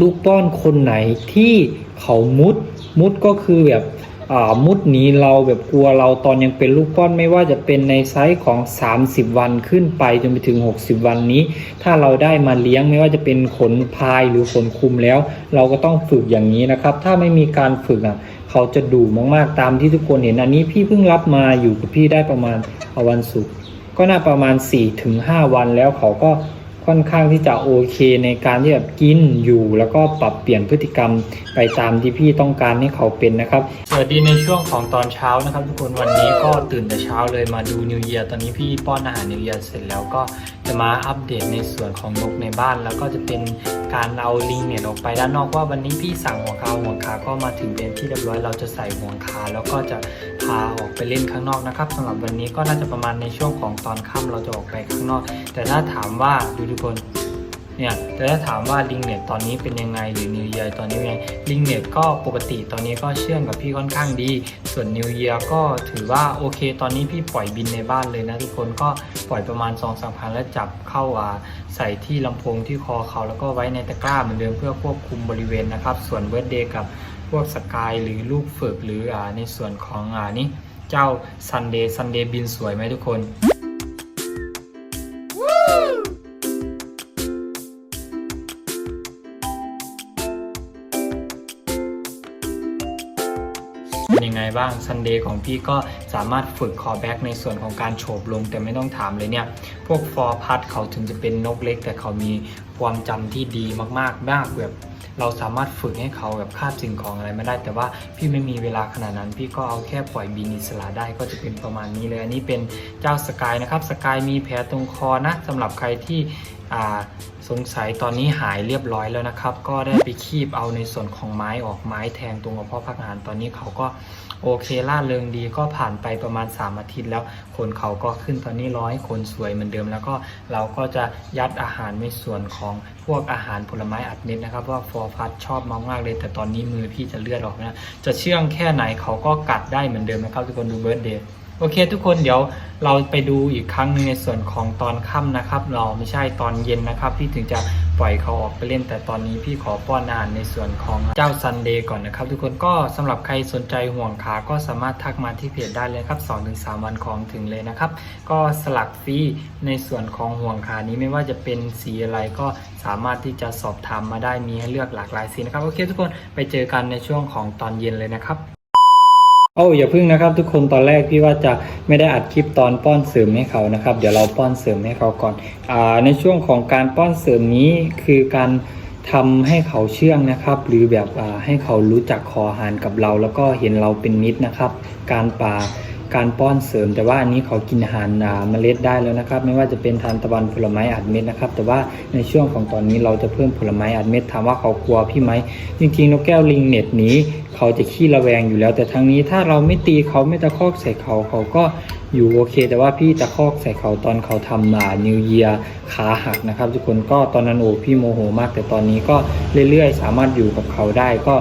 ลูกป้อนคนไหนที่เขามุดมุดก็คือแบบอ่ามุดหนีเราแบบกลัวเราตอนยังเป็นลูกป้อนไม่ว่าจะเป็นในไซส์ของ 30 วันขึ้นไปจนไปถึง 60 วันนี้ ถ้าเราได้มาเลี้ยงไม่ว่าจะเป็นขนพายหรือขนคุมแล้ว เราก็ต้องฝึกอย่างนี้นะครับ ถ้าไม่มีการฝึกอะเขาจะดุมากๆตามที่ทุกคนเห็นอันนี้พี่เพิ่งรับมาอยู่กับพี่ได้ประมาณอวันศุกร์ก็น่าประมาณ 4-5 วันแล้วเขาก็ ค่อนข้างที่จะโอเคในการที่แบบกินอยู่แล้วก็ปรับเปลี่ยนพฤติกรรมไปตามที่พี่ต้องการให้เขาเป็นนะครับสวัสดีในช่วงของตอนเช้านะครับ ทุกคนวันนี้ก็ตื่นแต่เช้าเลยมาดูนิวเยียตอนนี้พี่ป้อนอาหารนิวเยียเสร็จแล้วก็ จะมาอัปเดตในส่วนของนกในบ้าน แล้วก็จะเป็นการเอาลิงเนี่ยออกไปด้านนอกว่าวันนี้พี่สั่งหัวคาหัวคาก็มาถึงเป็นที่เรียบร้อยเราจะใส่หัวคาแล้วก็จะพาออกไปเล่นข้างนอกนะครับสำหรับวันนี้ก็น่าจะประมาณในช่วงของตอนค่ำเราจะออกไปข้างนอก แต่ถ้าถามว่าดูทุกคน เนี่ยแต่ถ้าถามว่าลิงเน็ตตอนนี้เป็นยังไงหรือนิวเยียตอนนี้เป็นยังไงลิงเน็ตก็ปกติตอนนี้ก็เชื่องกับพี่ค่อนข้างดี ส่วนนิวเยียก็ถือว่าโอเค ตอนนี้พี่ปล่อยบินในบ้านเลยนะทุกคนก็ปล่อยประมาณ2องสามพันแล้วจับเข้าอ่าใส่ที่ลำโพงที่คอเขาแล้วก็ไว้ในตะกร้าเหมือนเดิมเพื่อควบคุมบริเวณนะครับ ส่วนเบิร์ดเดย์กับพวกสกายหรือลูกฝึกหรืออ่าในส่วนของอ่านี่เจ้าซันเดย์ซันเดย์บินสวยไหมทุกคน ยังไงบ้างซันเดย์ของพี่ก็สามารถฝึกคอแบ็กในส่วนของการโฉบลงแต่ไม่ต้องถามเลยเนี่ยพวกฟอร์พัดเขาถึงจะเป็นนกเล็ก แต่เขามีความจำที่ดีมากๆมากแบบเราสามารถฝึกให้เขาแบบคาบสิ่งของอะไรไม่ได้ แต่ว่าพี่ไม่มีเวลาขนาดนั้น พี่ก็เอาแค่ปล่อยบินอิสระได้ก็จะเป็นประมาณนี้เลยอันนี้เป็นเจ้าสกายนะครับสกายมีแผลตรงคอนะสำหรับใครที่ สงสัยตอนนี้หายเรียบร้อยแล้วนะครับ ก็ได้ไปคีบเอาในส่วนของไม้ออกไม้แทงตรงกระเพาะพักอาหารตอนนี้เขาก็โอเคล่าเริงดีก็ผ่านไปประมาณ 3 อาทิตย์แล้วขนเขาก็ขึ้นตอนนี้ร้อยขนสวยเหมือนเดิม แล้วก็เราก็จะยัดอาหารในส่วนของพวกอาหารผลไม้อัดเม็ดนะครับว่าฟอร์พัดชอบมากๆเลย แต่ตอนนี้มือพี่จะเลือดออกนะจะเชื่องแค่ไหนเขาก็กัดได้เหมือนเดิมนะครับทุกคนดูเบิร์ดเดย์ โอเคทุกคนเดี๋ยวเราไปดูอีกครั้งหนึงในส่วนของตอนค่ำนะครับ เราไม่ใช่ตอนเย็นนะครับ พี่ถึงจะปล่อยเขาออกไปเล่น แต่ตอนนี้พี่ขอป้อนอาหารในส่วนของเจ้าซันเดย์ก่อนนะครับ ทุกคนก็สำหรับใครสนใจห่วงขาก็สามารถทักมาที่เพจได้เลยครับ2-3วันของถึงเลยนะครับ ก็สลักฟรีในส่วนของห่วงขานี้ไม่ว่าจะเป็นสีอะไรก็สามารถที่จะสอบถามมาได้มีให้เลือกหลากหลายสีนะครับโอเคทุกคนไปเจอกันในช่วงของตอนเย็นเลยนะครับ โอ้อย่าพึ่งนะครับ ทุกคนตอนแรกพี่ว่าจะไม่ได้อัดคลิปตอนป้อนเสริมให้เขานะครับ เดี๋ยวเราป้อนเสริมให้เขาก่อนอในช่วงของการป้อนเสริมนี้คือการทำให้เขาเชื่องนะครับ หรือแบบให้เขารู้จักคอหานกับเรา แล้วก็เห็นเราเป็นมิตรนะครับ การป่า การป้อนเสริม แต่ว่าอันนี้เขากินอาหารเมล็ดได้แล้วนะครับ ไม่ว่าจะเป็นทานตะวันผลไม้อัดเม็ดนะครับ แต่ว่าในช่วงของตอนนี้เราจะเพิ่มผลไม้อัดเม็ดถามว่าเขากลัวพี่ไหมจริงๆนกแก้วลิงเน็ตนี้ เขาจะขี้ระแวงอยู่แล้ว แต่ทางนี้ถ้าเราไม่ตีเขาไม่ตะคอกใส่เขาเขาก็อยู่โอเค แต่ว่าพี่ตะคอกใส่เขาตอนเขาทำมานิวเยียขาหักนะครับ ทุกคนก็ตอนนั้นโอ้พี่โมโหมาก แต่ตอนนี้ก็เรื่อยๆ สามารถอยู่กับเขาได้ก็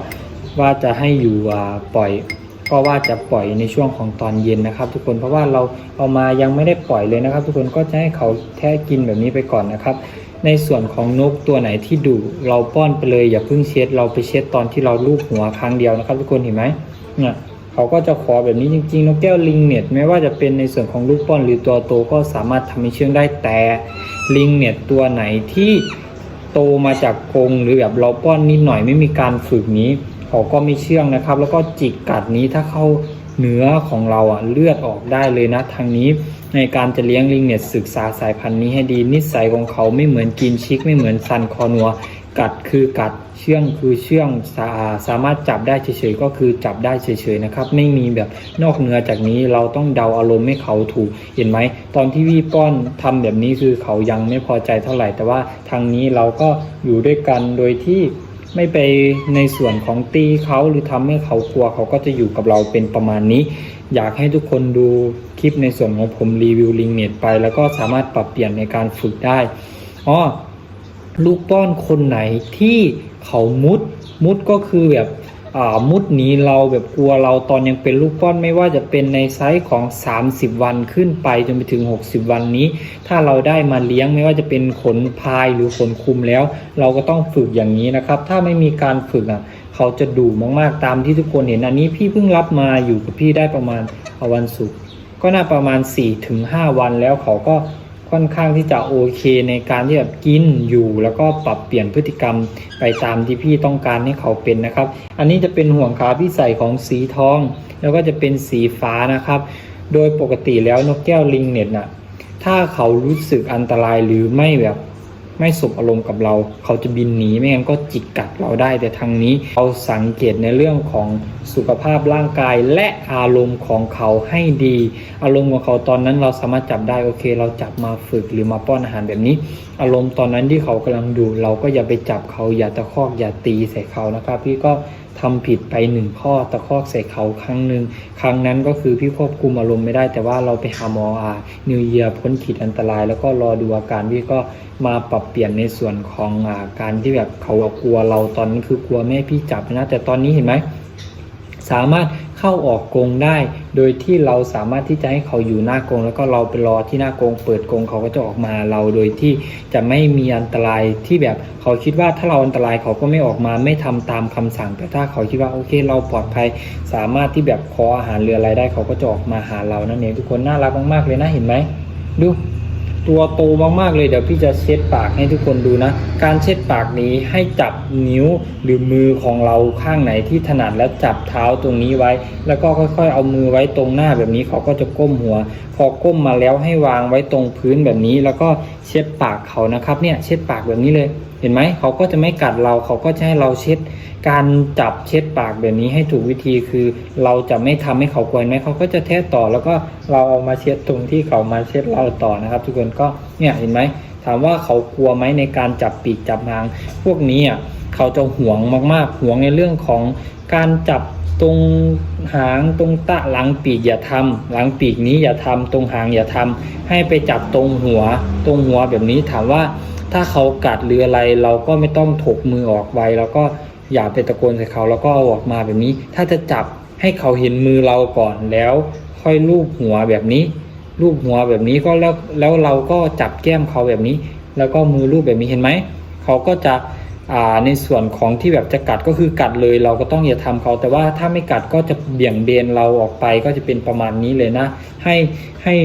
ว่าจะให้อยู่ปล่อย ก็ว่าจะปล่อยในช่วงของตอนเย็นนะครับ ทุกคนเพราะว่าเราเอามายังไม่ได้ปล่อยเลยนะครับ ทุกคนก็จะให้เขาแค่กินแบบนี้ไปก่อนนะครับ ในส่วนของนกตัวไหนที่ดุเราป้อนไปเลยอย่าเพิ่งเช็ด เราไปเช็ดตอนที่เราลูบหัวครั้งเดียวนะครับ ทุกคนเห็นไหมเนี่ยเขาก็จะขอแบบนี้จริงๆ นกแก้วลิงเน็ตไม่ว่าจะเป็นในส่วนของลูกป้อนหรือตัวโตก็สามารถทำให้เชื่องได้แต่ลิงเน็ตตัวไหนที่โตมาจากกรงหรือแบบเราป้อนนิดหน่อยไม่มีการฝึกนี้ เขาก็ไม่เชื่องนะครับ แล้วก็จิกกัดนี้ถ้าเข้าเนื้อของเราอะเลือดออกได้เลยนะทางนี้ในการจะเลี้ยงลิงเนี่ยศึกษาสายพันธุ์นี้ให้ดีนิสัยของเขาไม่เหมือนกินชิก ไม่เหมือนซันคอนัว กัดคือกัดเชื่องคือเชื่องสาสามารถจับได้เฉยๆก็คือจับได้เฉยๆนะครับ ไม่มีแบบนอกเหนือจากนี้เราต้องเดาอารมณ์ให้เขาถูกเห็นไหมตอนที่วี่ป้อนทำแบบนี้คือเขายังไม่พอใจเท่าไหร่ แต่ว่าทางนี้เราก็อยู่ด้วยกันโดยที่ ไม่ไปในส่วนของตีเขาหรือทำให้เขากลัวเขาก็จะอยู่กับเราเป็นประมาณนี้ อยากให้ทุกคนดูคลิปในส่วนของผมรีวิวลิงเน็ตไป แล้วก็สามารถปรับเปลี่ยนในการฝึกได้อ๋อลูกป้อนคนไหนที่เขามุดมุดก็คือแบบ มุดหนีเราแบบกลัวเราตอนยังเป็นลูกป้อนไม่ว่าจะเป็นในไซส์ของ 30 วันขึ้นไปจนไปถึง 60 วันนี้ ถ้าเราได้มาเลี้ยงไม่ว่าจะเป็นขนพายหรือขนคุมแล้ว เราก็ต้องฝึกอย่างนี้นะครับ ถ้าไม่มีการฝึกอะเขาจะดุมากๆตามที่ทุกคนเห็นอันนี้พี่เพิ่งรับมาอยู่กับพี่ได้ประมาณอวันศุกร์ก็น่าประมาณ 4-5 วันแล้วเขาก็ ค่อนข้างที่จะโอเคในการที่แบบกินอยู่ แล้วก็ปรับเปลี่ยนพฤติกรรมไปตามที่พี่ต้องการให้เขาเป็นนะครับ อันนี้จะเป็นห่วงขาพี่ใส่ของสีทอง แล้วก็จะเป็นสีฟ้านะครับ โดยปกติแล้วนกแก้วลิงเน็ตน่ะถ้าเขารู้สึกอันตรายหรือไม่แบบ ไม่สบอารมณ์กับเรา เขาจะบินหนีไม่งั้นก็จิกกัดเราได้ แต่ทางนี้เราสังเกตในเรื่องของสุขภาพร่างกายและอารมณ์ของเขาให้ดี อารมณ์ของเขาตอนนั้นเราสามารถจับได้โอเค เราจับมาฝึกหรือมาป้อนอาหารแบบนี้ อารมณ์ตอนนั้นที่เขากำลังดูเราก็อย่าไปจับเขาอย่าตะคอกอย่าตีใส่เขานะครับพี่ก็ ทำผิดไปหนึ่งข้อตะคอกใส่เขาครั้งหนึ่งครั้งนั้นก็คือพี่ควบคุมอารมณ์ไม่ได้ แต่ว่าเราไปหาหมออ่านิวเยียพ้นขีดอันตราย แล้วก็รอดูอาการพี่ก็มาปรับเปลี่ยนในส่วนของอาการที่แบบเขากลัวเราตอนนั้นคือกลัวแม่พี่จับนะแต่ตอนนี้เห็นไหม สามารถเข้าออกกรงได้ โดยที่เราสามารถที่จะให้เขาอยู่หน้ากรงแล้วก็เราไปรอที่หน้ากรงเปิดกรงเขาก็จะออกมาเราโดยที่จะไม่มีอันตรายที่แบบเขาคิดว่าถ้าเราอันตรายเขาก็ไม่ออกมาไม่ทำตามคำสั่ง แต่ถ้าเขาคิดว่าโอเค เราปลอดภัย สามารถที่แบบขออาหารเรืออะไรได้เขาก็จะออกมาหาเรานั่นเองทุกคนน่ารักมากๆเลยนะเห็นไหมดู ตัวโตมากๆเลยเดี๋ยวพี่จะเช็ดปากให้ทุกคนดูนะ การเช็ดปากนี้ให้จับนิ้วหรือมือของเราข้างไหนที่ถนัดแล้วจับเท้าตรงนี้ไว้ แล้วก็ค่อยๆ เอามือไว้ตรงหน้าแบบนี้เขาก็จะก้มหัวพอก้มมาแล้วให้วางไว้ตรงพื้นแบบนี้ แล้วก็เช็ดปากเขานะครับเนี่ยเช็ดปากแบบนี้เลย เห็นไหมเขาก็จะไม่กัดเราเขาก็จะให้เราเช็ด การจับเช็ดปากแบบนี้ให้ถูกวิธีคือ เราจะไม่ทำให้เขากลัวนไหมเขาก็จะแทะต่อ แล้วก็เราเอามาเช็ดตรงที่เขามาเช็ดเราต่อนะครับ ทุกคนก็เนี่ยเห็นไหมถามว่าเขากลัวไหมในการจับปีกจับหาง พวกนี้อะเขาจะหวงมากๆหวงในเรื่องของการจับตรงหางตรงตะหลังปีกอย่าทำหลังปีกนี้อย่าทำตรงหางอย่าทำให้ไปจับตรงหัว ตรงหัวแบบนี้ถามว่า ถ้าเขากัดหรืออะไรเราก็ไม่ต้องถกมือออกไวแล้วก็อย่าไปตะโกนใส่เขาแล้วก็เอาออกมาแบบนี้ ถ้าจะจับให้เขาเห็นมือเราก่อนแล้ว ค่อยลูบหัวแบบนี้ลูบหัวแบบนี้ก็แล้วแล้วเราก็จับแก้มเขาแบบนี้ แล้วก็มือลูบแบบนี้เห็นไหมเขาก็จะ ในส่วนของที่แบบจะกัดก็คือกัดเลย เราก็ต้องอย่าทำเขา แต่ว่าถ้าไม่กัดก็จะเบี่ยงเบนเราออกไปก็จะเป็นประมาณนี้เลยนะ ให้ให้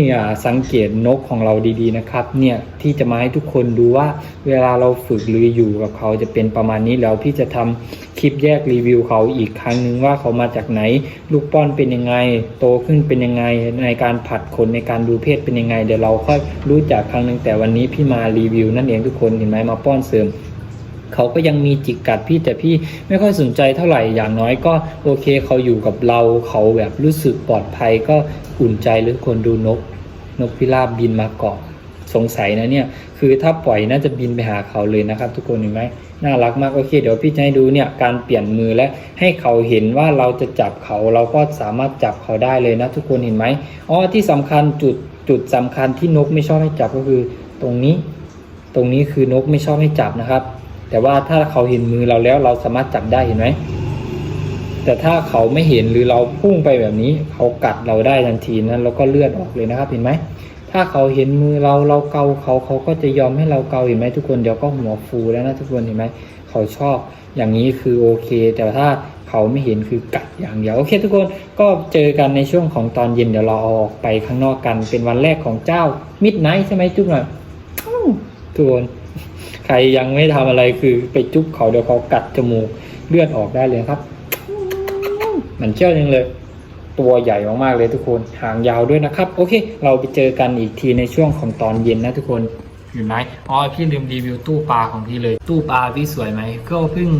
สังเกตนกของเราดีๆนะครับ เนี่ยที่จะมาให้ทุกคนดูว่าเวลาเราฝึกหรืออยู่กับเขาจะเป็นประมาณนี้แล้วพี่จะทำคลิปแยกรีวิวเขาอีกครั้งหนึ่งว่าเขามาจากไหน ลูกป้อนเป็นยังไง โตขึ้นเป็นยังไง ในการผัดขนในการดูเพศเป็นยังไง เดี๋ยวเราค่อยรู้จักครั้งหนึ่งแต่วันนี้พี่มารีวิวนั่นเองทุกคนเห็นไหมมาป้อนเสริม เขาก็ยังมีจิกกัดพี่แต่พี่ไม่ค่อยสนใจเท่าไหร่อย่างน้อยก็โอเคเขาอยู่กับเราเขาแบบรู้สึกปลอดภัยก็อุ่นใจเลยทุกคนดูนก นกพิราบบินมาเกาะสงสัยนะเนี่ยคือถ้าปล่อยน่าจะบินไปหาเขาเลยนะครับ ทุกคนเห็นไหมน่ารักมากโอเคเดี๋ยวพี่จะให้ดูเนี่ยการเปลี่ยนมือและให้เขาเห็นว่าเราจะจับเขาเราก็สามารถจับเขาได้เลยนะทุกคนเห็นไหมอ๋อที่สำคัญจุดจุดสำคัญที่นกไม่ชอบให้จับก็คือ ตรงนี้ ตรงนี้คือนกไม่ชอบให้จับนะครับ แต่ว่าถ้าเขาเห็นมือเราแล้วเราสามารถจับได้เห็นไหมแต่ถ้าเขาไม่เห็นหรือเราพุ่งไปแบบนี้ เขากัดเราได้ทันทีนั้นแล้วก็เลือดออกเลยนะครับเห็นไหมถ้าเขาเห็นมือเราเราเกาเขาเขาก็จะยอมให้เราเกาเห็นไหมทุกคนเดี๋ยวก็หัวฟูแล้วนะทุกคนเห็นไหมเขาชอบอย่างนี้คือโอเค แต่ถ้าเขาไม่เห็นคือกัดอย่างเดียวโอเค ทุกคนก็เจอกันในช่วงของตอนเย็นเดี๋ยวเราออกไปข้างนอกกันเป็นวันแรกของเจ้ามิดไนท์ใช่ไหมจุ๊บหน่อยอื้อทุกคน ใครยังไม่ทำอะไรคือไปจุ๊บเขาเดี๋ยวเขากัดจมูกเลือดออกได้เลยครับ มันเชี่ยวยังเลย ตัวใหญ่มากๆเลยทุกคนหางยาวด้วยนะครับ โอเค เราไปเจอกันอีกทีในช่วงของตอนเย็นนะทุกคนเห็นไหมอ๋อพี่ลืมรีวิวตู้ปลาของพี่เลย ตู้ปลาพี่สวยไหมก็เพิ่ง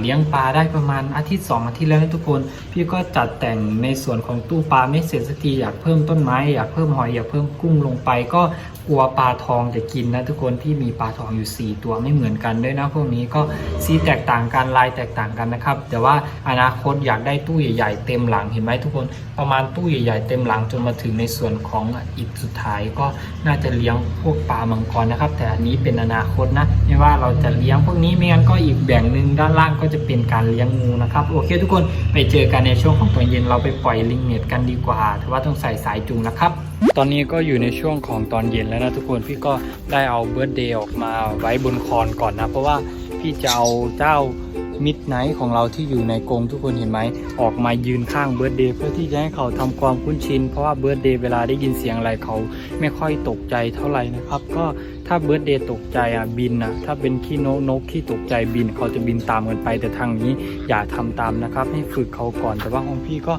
เลี้ยงปลาได้ประมาณอาทิตย์สองอาทิตย์แล้วนะทุกคน พี่ก็จัดแต่งในส่วนของตู้ปลาไม่เสร็จสักทีอยากเพิ่มต้นไม้อยากเพิ่มหอยอยากเพิ่มกุ้งลงไป ก็ กลัวปลาทองจะกินนะทุกคนที่มีปลาทองอยู่ 4 ตัวไม่เหมือนกันด้วยนะพวกนี้ก็สีแตกต่างกันลายแตกต่างกันนะครับ แต่ว่าอนาคตอยากได้ตู้ใหญ่ๆเต็มหลังเห็นไหมทุกคนประมาณตู้ใหญ่ๆเต็มหลังจนมาถึงในส่วนของอีกสุดท้ายก็น่าจะเลี้ยงพวกปลามังกรนะครับ แต่อันนี้เป็นอนาคตนะไม่ว่าเราจะเลี้ยงพวกนี้ไม่งั้นก็อีกแบ่งหนึ่งด้านล่างก็จะเป็นการเลี้ยงงูนะครับโอเค ทุกคนไปเจอกันในช่วงของตอนเย็นเราไปปล่อยลิงเน็ตกันดีกว่าแต่ว่าต้องใส่สายจูงนะครับ ตอนนี้ก็อยู่ในช่วงของตอนเย็นแล้วนะทุกคนพี่ก็ได้เอาเบิร์ดเดย์ออกมาไว้บนคอนก่อนนะ เพราะว่าพี่จะเอาเจ้ามิดไนท์ของเราที่อยู่ในกรงทุกคนเห็นไหมออกมายืนข้างเบิร์ดเดย์เพื่อที่จะให้เขาทำความคุ้นชิน เพราะว่าเบิร์ดเดย์เวลาได้ยินเสียงอะไรเขาไม่ค่อยตกใจเท่าไหร่นะครับ ก็ถ้าเบิร์ดเดย์ตกใจอะบินอะถ้าเป็นขี้นกนกขี้ตกใจบิน เขาจะบินตามกันไปแต่ทางนี้อย่าทำตามนะครับ ให้ฝึกเขาก่อนแต่ว่าของพี่ก็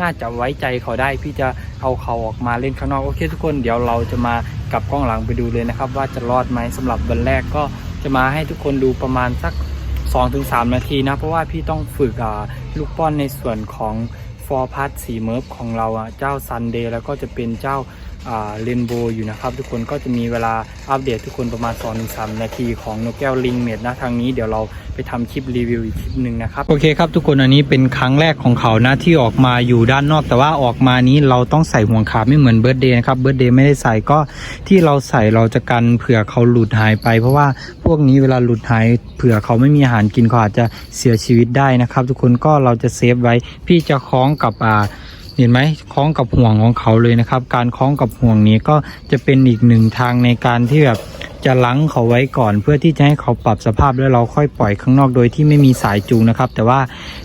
น่าจะไว้ใจเขาได้ พี่จะเอาเขาออกมาเล่นข้างนอกโอเค ทุกคนเดี๋ยวเราจะมากลับกล้องหลังไปดูเลยนะครับ ว่าจะรอดไหมสำหรับวันแรกก็จะมาให้ทุกคนดูประมาณสัก 2-3 นาทีนะ เพราะว่าพี่ต้องฝึกอ่าลูกป้อนในส่วนของฟอร์พัทสีเมิร์ฟของเราอะเจ้าซันเดย์แล้วก็จะเป็นเจ้า เรนโบว์อยู่นะครับ ทุกคนก็จะมีเวลาอัปเดตทุกคนประมาณ2-3นาทีของนกแก้วลิงเมดนะทางนี้เดี๋ยวเราไปทำคลิปรีวิวอีกคลิปหนึ่งนะครับโอเคครับทุกคนอันนี้เป็นครั้งแรกของเขานะที่ออกมาอยู่ด้านนอก แต่ว่าออกมานี้เราต้องใส่ห่วงขาไม่เหมือนเบิร์ดเดย์นะครับเบิร์ดเดย์ไม่ได้ใส่ก็ที่เราใส่เราจะกันเผื่อเขาหลุดหายไป เพราะว่าพวกนี้เวลาหลุดหายเผื่อเขาไม่มีอาหารกินเขาอาจจะเสียชีวิตได้นะครับ ทุกคนก็เราจะเซฟไว้พี่จะคล้องกับอ่า เห็นไหมคล้องกับห่วงของเขาเลยนะครับ การคล้องกับห่วงนี้ก็จะเป็นอีกหนึ่งทางในการที่แบบ จะลังเขาไว้ก่อน เพื่อที่จะให้เขาปรับสภาพแล้วเราค่อยปล่อยข้างนอกโดยที่ไม่มีสายจูงนะครับ แต่ว่า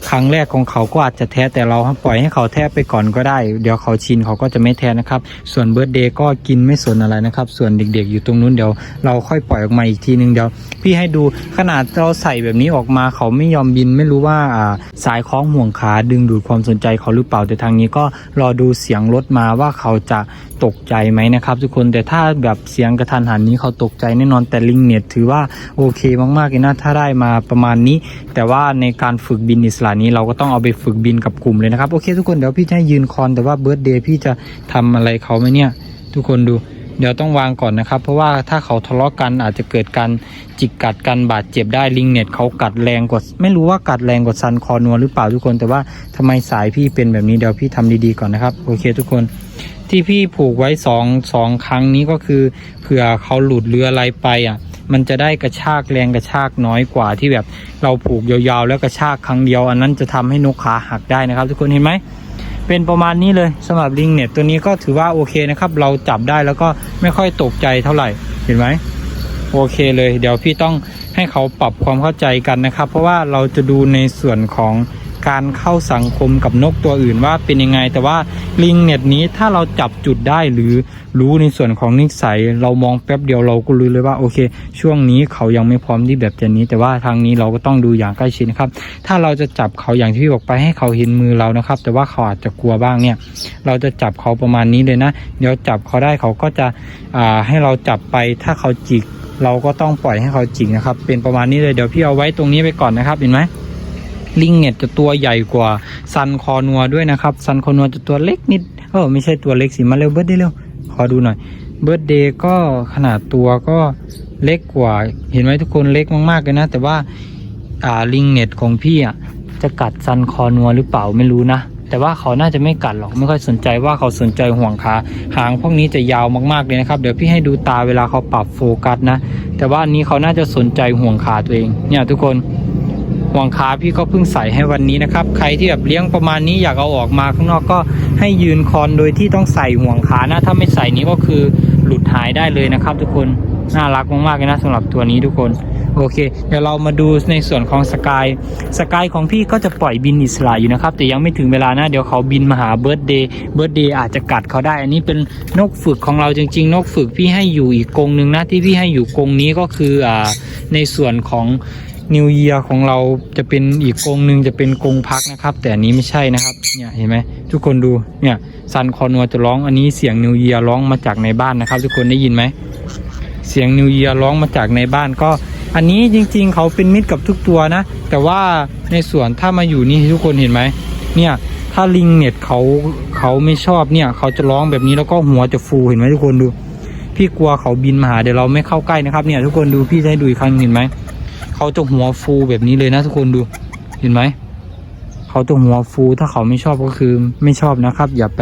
ครั้งแรกของเขาก็อาจจะแท้แต่เราปล่อยให้เขาแท้ไปก่อนก็ได้ เดี๋ยวเขาชินเขาก็จะไม่แท้นะครับ ส่วนเบิร์ดเดย์ก็กินไม่สนอะไรนะครับ ส่วนเด็กๆอยู่ตรงนู้นเดี๋ยวเราค่อยปล่อยออกมาอีกทีนึงเดี๋ยวพี่ให้ดูขนาดเราใส่แบบนี้ออกมาเขาไม่ยอมบินไม่รู้ว่าอ่าสายคล้องห่วงขาดึงดูดความสนใจเขาหรือเปล่าแต่ทางนี้ก็รอดูเสียงรถมาว่าเขาจะ ตกใจไหมนะครับ ทุกคนแต่ถ้าแบบเสียงกระทันหันนี้เขาตกใจแน่นอนแต่ลิงเน็ตถือว่าโอเคมากๆเลยนะถ้าได้มาประมาณนี้ แต่ว่าในการฝึกบินอิสระนี้เราก็ต้องเอาไปฝึกบินกับกลุ่มเลยนะครับโอเค ทุกคนเดี๋ยวพี่จะให้ยืนคอนแต่ว่าเบิร์ดเดย์พี่จะทำอะไรเขาไหมเนี่ย ทุกคนดูเดี๋ยวต้องวางก่อนนะครับ เพราะว่าถ้าเขาทะเลาะกันอาจจะเกิดการจิกกัดกันบาดเจ็บได้ลิงเน็ตเขากัดแรงกว่าไม่รู้ว่ากัดแรงกว่าซันคอนัวหรือเปล่าทุกคน แต่ว่าทำไมสายพี่เป็นแบบนี้เดี๋ยวพี่ทำดีๆก่อนนะครับโอเค ทุกคน ที่พี่ผูกไว้สองสองครั้งนี้ก็คือเผื่อเขาหลุดเรืออะไรไปอะ มันจะได้กระชากแรงกระชากน้อยกว่าที่แบบเราผูกยาวๆ แล้วกระชากครั้งเดียว อันนั้นจะทำให้นกขาหักได้นะครับ ทุกคนเห็นไหมเป็นประมาณนี้เลยสำหรับลิงเน็ตตัวนี้ก็ถือว่าโอเคนะครับ เราจับได้แล้วก็ไม่ค่อยตกใจเท่าไหร่เห็นไหมโอเคเลย เดี๋ยวพี่ต้องให้เขาปรับความเข้าใจกันนะครับ เพราะว่าเราจะดูในส่วนของ การเข้าสังคมกับนกตัวอื่นว่าเป็นยังไง แต่ว่าลิงเน็ตนี้ถ้าเราจับจุดได้หรือรู้ในส่วนของนิสัย เรามองแป๊บเดียวเราก็รู้เลยว่าโอเค ช่วงนี้เขายังไม่พร้อมที่แบบจะนี้ แต่ว่าทางนี้เราก็ต้องดูอย่างใกล้ชิดนะครับ ถ้าเราจะจับเขาอย่างที่พี่บอกไปให้เขาเห็นมือเรานะครับ แต่ว่าเขาอาจจะกลัวบ้างเนี่ย เราจะจับเขาประมาณนี้เลยนะ เดี๋ยวจับเขาได้เขาก็จะให้เราจับไปถ้าเขาจิกเราก็ต้องปล่อยให้เขาจิกนะครับ เป็นประมาณนี้เลยเดี๋ยวพี่เอาไว้ตรงนี้ไปก่อนนะครับเห็นไหม ลิงเน็ตจะตัวใหญ่กว่าซันคอนัวด้วยนะครับซันคอนัวจะตัวเล็กนิดเออไม่ใช่ตัวเล็กสิมาเร็วเบิร์ดได้เร็วขอดูหน่อยเบิร์ดเดย์ก็ขนาดตัวก็เล็กกว่า เห็นไหมทุกคนเล็กมากๆเลยนะ แต่ว่าอ่าลิงเน็ตของพี่อะจะกัดซันคอนัวหรือเปล่าไม่รู้นะแต่ว่าเขาน่าจะไม่กัดหรอกไม่ค่อยสนใจว่าเขาสนใจห่วงขาหางพวกนี้จะยาวมากๆเลยนะครับ เดี๋ยวพี่ให้ดูตาเวลาเขาปรับโฟกัสนะ แต่ว่าอันนี้เขาน่าจะสนใจห่วงขาตัวเองเนี่ยทุกคน ห่วงขาพี่ก็เพิ่งใส่ให้วันนี้นะครับ ใครที่แบบเลี้ยงประมาณนี้อยากเอาออกมาข้างนอกก็ให้ยืนคอนโดยที่ต้องใส่ห่วงขานะ ถ้าไม่ใส่นี้ก็คือหลุดหายได้เลยนะครับ ทุกคนน่ารักมากๆเลยนะสำหรับตัวนี้ทุกคนโอเค เดี๋ยวเรามาดูในส่วนของสกายสกายของพี่ก็จะปล่อยบินอิสระอยู่นะครับ แต่ยังไม่ถึงเวลานะ เดี๋ยวเขาบินมาหาเบิร์ดเดย์เบิร์ดเดย์อาจจะกัดเขาได้ อันนี้เป็นนกฝึกของเราจริง ๆ นกฝึกพี่ให้อยู่อีกกรงหนึ่งนะ ที่พี่ให้อยู่กรงนี้ก็คืออ่าในส่วนของ นิวเยียของเราจะเป็นอีกกรงหนึ่งจะเป็นกรงพักนะครับ แต่อันนี้ไม่ใช่นะครับเนี่ยเห็นไหมทุกคนดูเนี่ยซันคอนัวจะร้องอันนี้เสียงนิวเยียร้องมาจากในบ้านนะครับ ทุกคนได้ยินไหมเสียงนิวเยียร้องมาจากในบ้านก็ อันนี้จริง ๆ เขาเป็นมิตรกับทุกตัวนะ แต่ว่าในสวนถ้ามาอยู่นี่ทุกคนเห็นไหมเนี่ยถ้าลิงเน็ตเขาเขาไม่ชอบเนี่ย เขาจะร้องแบบนี้แล้วก็หัวจะฟูเห็นไหมทุกคนดู พี่กลัวเขาบินมาหาเดี๋ยวเราไม่เข้าใกล้นะครับเนี่ยทุกคนดูพี่ให้ดูอีกครั้งเห็นไหม เขาจะหัวฟูแบบนี้เลยนะทุกคนดู เห็นไหม เขาจะหัวฟูถ้าเขาไม่ชอบก็คือไม่ชอบนะครับ อย่าไป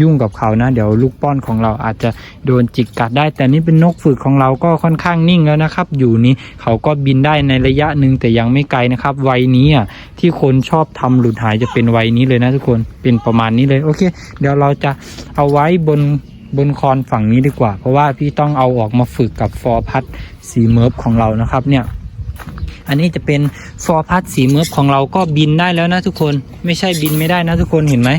ยุ่งกับเขานะ เดี๋ยวลูกป้อนของเราอาจจะโดนจิกกัดได้ แต่นี่เป็นนกฝึกของเราก็ค่อนข้างนิ่งแล้วนะครับ อยู่นี้เขาก็บินได้ในระยะหนึ่งแต่ยังไม่ไกลนะครับวัยนี้อะที่คนชอบทำหลุดหายจะเป็นวัยนี้เลยนะทุกคนเป็นประมาณนี้เลยโอเค เดี๋ยวเราจะเอาไว้บนบนคอนฝั่งนี้ดีกว่า เพราะว่าพี่ต้องเอาออกมาฝึกกับฟอร์พัดสีเมิร์ฟของเรานะครับเนี่ย อันนี้จะเป็นฟอร์พัทสีเมือบของเราก็บินได้แล้วนะทุกคนไม่ใช่บินไม่ได้นะทุกคนเห็นไหม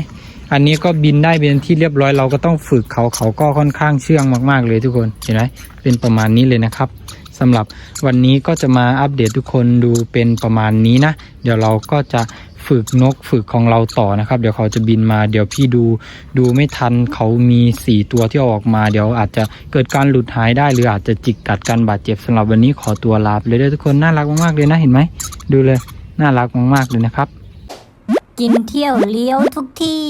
อันนี้ก็บินได้เป็นที่เรียบร้อยเราก็ต้องฝึกเขาเขาก็ค่อนข้างเชื่องมาก ๆ เลยทุกคนเห็นไหมเป็นประมาณนี้เลยนะครับสำหรับวันนี้ก็จะมาอัปเดตทุกคนดูเป็นประมาณนี้นะ เดี๋ยวเราก็จะ ฝึกนกฝึกของเราต่อนะครับ เดี๋ยวเขาจะบินมา เดี๋ยวพี่ดูดูไม่ทันเขามีสี่ตัวที่ออกมา เดี๋ยวอาจจะเกิดการหลุดหายได้ หรืออาจจะจิกกัดกันบาดเจ็บสำหรับวันนี้ขอตัวลาไปเลยด้อทุกคนน่ารักมากๆเลยนะเห็นไหมดูเลยน่ารักมากๆเลยนะครับ กินเที่ยวเลี้ยวทุกที่